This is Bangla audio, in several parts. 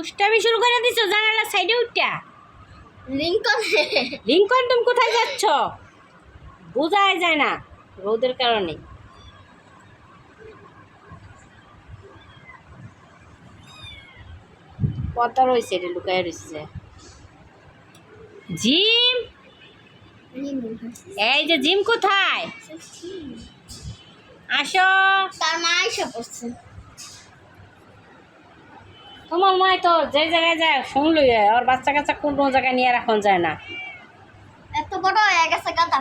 দুষ্টামি শুরু করে দিছো জানালার সাইডে উঠটা লিঙ্কন লিঙ্কন তুমি কোথায় যাচ্ছ? বোঝাই যায় না রোদের কারণে। কত রয়েছে এটা লুকায় রয়েছে। জিম! এই যে জিম কোথায়? আসো। তার মা এসে পড়ছে তোমার মায় তো যে জায়গায় যায় শুনলই আর বাচ্চা কাচ্চা কোনো জায়গায় নিয়ে রাখন যায় না। এত বড় হয়ে গেছে গাদা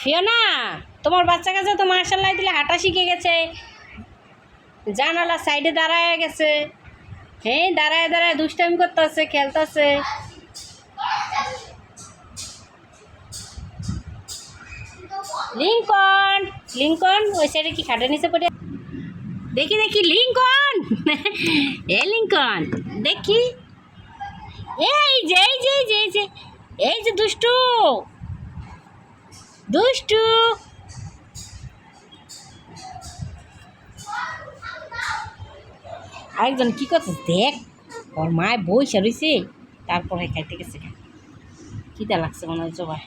ফিওনা তোমার বাচ্চা কাছে তো মার্শাল্লাহ দিলে হাঁটা শিখে গেছে। জানালা সাইডে দাঁড়ায় গেছে। হ্যাঁ দাঁড়ায় দাঁড়ায় দুষ্টামি করতেছে খেলতেছে। লিঙ্কন লিঙ্কন ওই সাইডে কি খাটের নিচে পড়ে দেখি দেখি লিঙ্কন এ লিঙ্কন দেখি। এই যে এই যে যে, এই যে এই যে দুষ্টু। দুষ্টু। আরেকজন কি করছে? দেখ, ওর মায় বইসা রইছে। তারপরে খাইতে গেছে খিদা লাগছে মনে হয় জবাই